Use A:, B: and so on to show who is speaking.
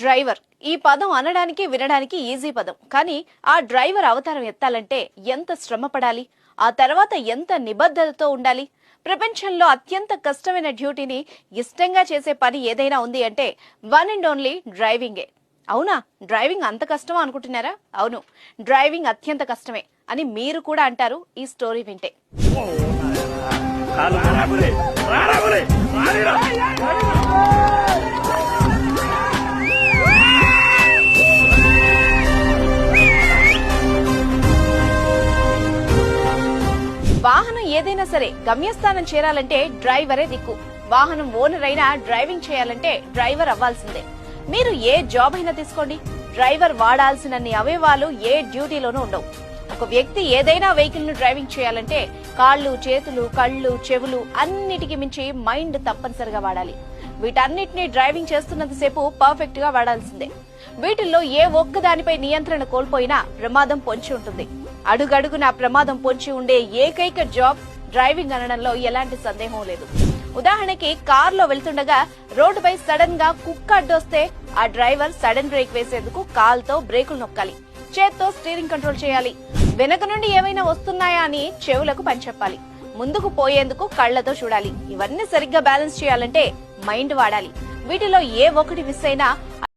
A: Driver. ఈ పదం అనడానికి వినడానికి ఈజీ పదం. కానీ ఆ డ్రైవర్ అవతారం ఎత్తాలంటే ఎంత శ్రమ పడాలి? ఆ తర్వాత ఎంత నిబద్ధతతో ఉండాలి? ప్రపంచంలో అత్యంత కష్టమైన డ్యూటీని ఇష్టంగా చేసే పని ఏదైనా ఉంది అంటే వన్ అండ్ ఓన్లీ డ్రైవింగే. అవునా? డ్రైవింగ్ అంత కష్టమా అనుకుంటున్నారా? అవును. డ్రైవింగ్ అత్యంత కష్టమే అని మీరు కూడా అంటారు ఈ స్టోరీ వింటే. వాహనం ఏదైనా సరే గమ్యస్థానం చేరాలంటే డ్రైవరే దిక్కు. వాహనం ఓనర్ అయినా డ్రైవింగ్ చేయాలంటే డ్రైవర్ అవ్వాల్సిందే. మీరు ఏ జాబ్ అయినా తీసుకోండి. డ్రైవర్ వాడాల్సినన్ని అవయవాలు ఏ డ్యూటీలోనూ ఉండవు. ఒక వ్యక్తి ఏదైనా వెహికల్ను డ్రైవింగ్ చేయాలంటే కాళ్ళు చేతులు కళ్ళు చెవులు అన్నిటికి మించి మైండ్ తప్పనిసరిగా వాడాలి. వీటన్నిటిని డ్రైవింగ్ చేస్తున్నంతసేపు పర్ఫెక్ట్గా వాడాల్సిందే. వీటిల్లో ఏ ఒక్క దానిపై నియంత్రణ కోల్పోయినా ప్రమాదం పొంచి ఉంటుంది. అడుగడుగునా ప్రమాదం పొంచి ఉండే ఏకైక జాబ్ డ్రైవింగ్ అనడంలో ఎలాంటి సందేహం లేదు. ఉదాహరణకి కారులో వెళ్తుండగా రోడ్డుపై సడన్గా కుక్క అడ్డొస్తే ఆ డ్రైవర్ సడన్ బ్రేక్ వేసేందుకు కాల్తో బ్రేకులు నొక్కాలి. చేత్తో స్టీరింగ్ కంట్రోల్ చేయాలి. వెనక నుండి ఏమైనా వస్తున్నాయా అని చెవులకు పనిచెప్పాలి ముందుకు పోయేందుకు కళ్ళతో చూడాలి. ఇవన్నీ సరిగ్గా బ్యాలెన్స్ చేయాలంటే మైండ్ వాడాలి. వీటిలో ఏ ఒక్కటి మిస్ అయినా